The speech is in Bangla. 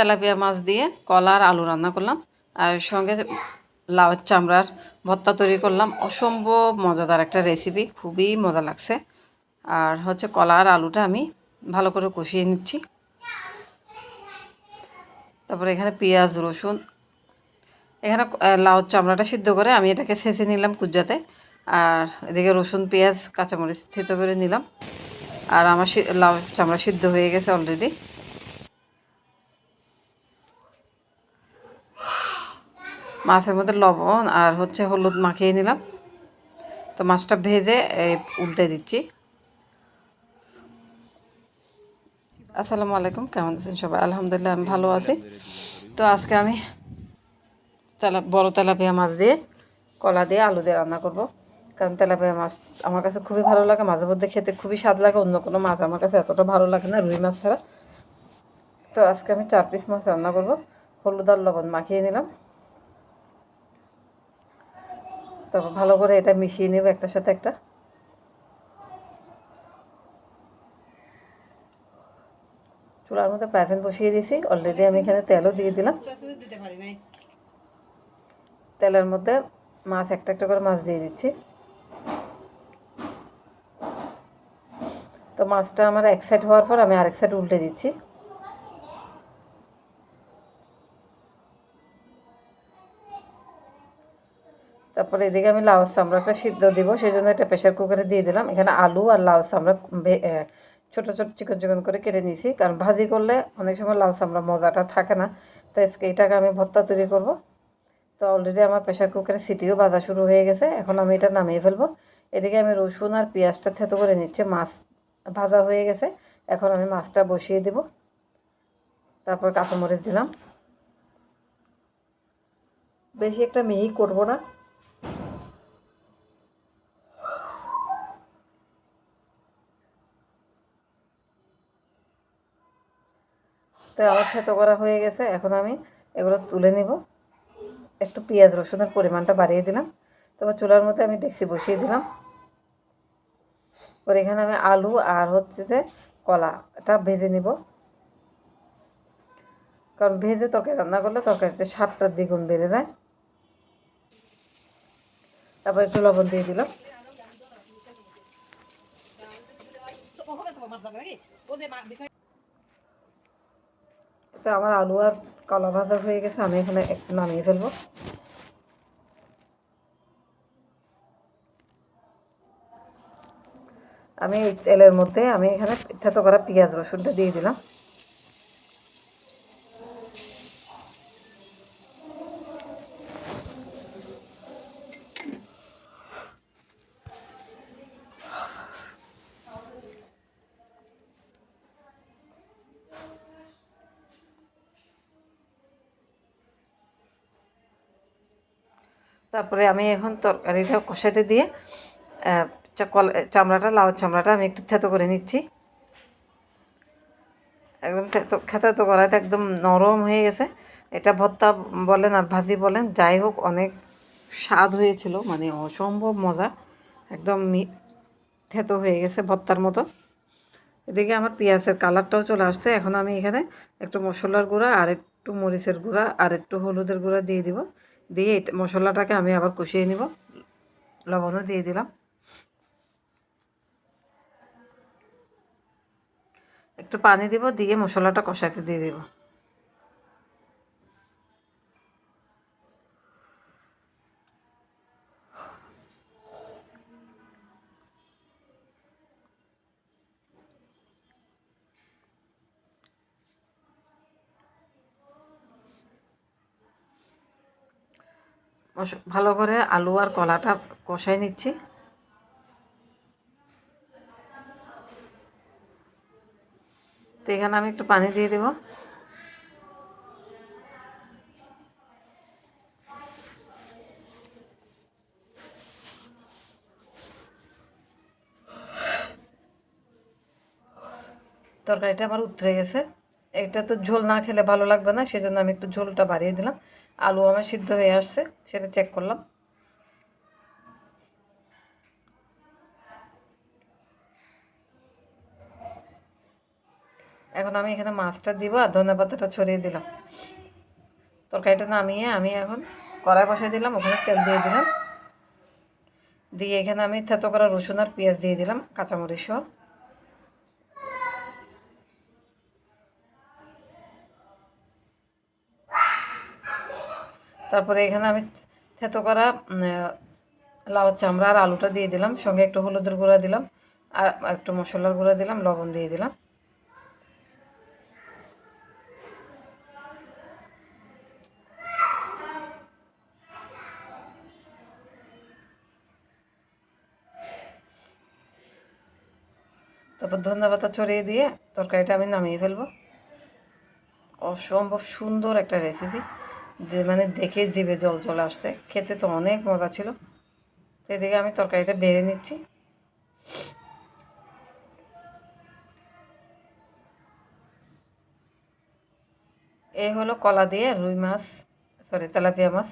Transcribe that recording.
তেলাপিয়া মাছ দিয়ে কলা আর আলু রান্না করলাম। আর সঙ্গে লাউয়ের চামড়ার ভর্তা তৈরি করলাম। অসম্ভব মজাদার একটা রেসিপি খুবই মজা লাগছে। আর হচ্ছে কলা আর আলুটা আমি ভালো করে কষিয়ে নিচ্ছি। তারপরে এখানে পেঁয়াজ, রসুন, এখানে লাউর চামড়াটা সিদ্ধ করে আমি এটাকে ছেঁচে নিলাম কুজাতে আর এদিকে রসুন, পেঁয়াজ, কাঁচামরিচ থেতো করে নিলাম। আর আমার লাউ চামড়া সিদ্ধ হয়ে গেছে অলরেডি মাছের মধ্যে লবণ আর হচ্ছে হলুদ মাখিয়ে নিলাম। তো মাছটা ভেজে উল্টে দিচ্ছি। আসসালামু আলাইকুম, কেমন আছেন সবাই? আলহামদুলিল্লাহ, আমি ভালো আছি। তো আজকে আমি তেলা, বড় তেলাপিয়া মাছ দিয়ে, কলা দিয়ে আলু দিয়ে রান্না করব। কারণ তেলাপিয়া মাছ আমার কাছে খুবই ভালো লাগে, মাঝে মধ্যে খেতে খুবই স্বাদ লাগে, অন্য কোনো মাছ আমার কাছে এতটা ভালো লাগে না, রুই মাছ ছাড়া। তো আজকে আমি চার পিস মাছ রান্না করব। হলুদ আর লবণ মাখিয়ে নিলাম। তারপর ভালো করে এটা মিশিয়ে নেব একটার সাথে একটা। চুলার মধ্যে প্যাফেন বসিয়ে দিয়েছি। অলরেডি আমি এখানে তেলও দিয়ে দিলাম। তেলের মধ্যে মাছ একটা একটা করে মাছ দিয়ে দিচ্ছি। তো মাছটা আমার এক সাইড হওয়ার পর আমি আরেক সাইড উল্টে দিচ্ছি। তারপরে এদিকে আমি লাউ চামড়াটা সিদ্ধ দিব সেই জন্য এটা প্রেশার কুকারে দিয়ে দিলাম। এখানে আলু আর লাউ চামড়া ছোট ছোট চিকন চিকন করে কেটে নিয়েছি, কারণ ভাজি করলে অনেক সময় লাউ চামড়া মজাটা থাকে না। তো আজকে এটাকে আমি ভর্তা তৈরি করব। তো অলরেডি আমার প্রেশার কুকারে সিটিও বাজা শুরু হয়ে গেছে, এখন আমি এটা নামিয়ে ফেলব। এদিকে আমি রসুন আর পেঁয়াজটা থেতো করে নিচ্ছি, মাছ ভাজা হয়ে গেছে। এখন আমি মাছটা বসিয়ে দেব। তারপর কাঁচামরিচ দিলাম। বেশি একটা মিহি করব না। তো আমার থেতো করা হয়ে গেছে। এখন আমি এগুলো তুলে নিব। একটু পেঁয়াজ রসুনের পরিমাণটা বাড়িয়ে দিলাম। তারপর চুলার মধ্যে আমি ডেক্সি বসিয়ে দিলাম। পরে এখানে আমি আলু আর হচ্ছে যে কলা এটা ভেজে নিব। কারণ ভেজে তরকারি রান্না করলে তরকারিতে স্বাদটা দ্বিগুণ বেড়ে যায়। তারপর একটু লবণ দিয়ে দিলাম। তো আমার আলু আর কলা ভাজা হয়ে গেছে, আমি এখানে নামিয়ে ফেলব। আমি তেলের মধ্যে আমি এখানে থেতো করা পেঁয়াজ রসুনটা দিয়ে দিলাম। তারপরে আমি এখন তরকারিটা কষাতে দিয়ে কল- চামড়াটা লাউ চামড়াটা আমি একটু থেতো করে নিচ্ছি। একদম থেতো খেতো করাতে একদম নরম হয়ে গেছে। এটা ভর্তা বলেন আর ভাজি বলেন, যাই হোক, অনেক স্বাদ হয়েছিল মানে অসম্ভব মজা। একদম থেতো হয়ে গেছে ভর্তার মতো। এদিকে আমার পেঁয়াজের কালারটাও চলে আসছে। এখন আমি এখানে একটু মশলার গুঁড়া আর একটু মরিচের গুঁড়া আর একটু হলুদের গুঁড়া দিয়ে দিব। দিয়ে মশলাটাকে আমি আবার কষিয়ে নিব। লবণও দিয়ে দিলাম। একটু পানি দিব, দিয়ে মশলাটা কষাইতে দিয়ে দিব। ভালো করে আলু আর কলাটা কষাই নিচ্ছি। তো এখানে আমি একটু পানি দিয়ে দেব। তরকারিটা আমার উতরে গেছে। এটা তো ঝোল না খেলে ভালো লাগবে না, সেজন্য আমি একটু ঝোলটা বাড়িয়ে দিলাম। আলু আমার সিদ্ধ হয়ে আসছে, সেটা চেক করলাম। এখন আমি এখানে মাছটা দিব আর ধনে পাতাটা ছড়িয়ে দিলাম। তরকারিটা নামিয়ে আমি এখন কড়াই বসাই দিলাম, ওখানে তেল দিয়ে দিলাম। দিয়ে এখানে আমি থেতো করা রসুন আর পেঁয়াজ দিয়ে দিলাম, কাঁচামরিচ সহ। তারপরে এখানে আমি থেতো করা লাউ চামড়া আর আলুটা দিয়ে দিলাম। সঙ্গে একটু হলুদের গুঁড়া দিলাম আর একটু মশলার গুঁড়া দিলাম, লবণ দিয়ে দিলাম। তারপর ধনিয়া পাতা ছড়িয়ে দিয়ে তরকারিটা আমি নামিয়ে ফেলব। অসম্ভব সুন্দর একটা রেসিপি মানে দেখে জিভে জল চলে আসছে। খেতে তো অনেক মজা ছিল। তো এদিকে আমি তরকারিটা বেড়ে নিচ্ছি। এই হলো কলা দিয়ে রুই মাছ সরি তেলাপিয়া মাছ।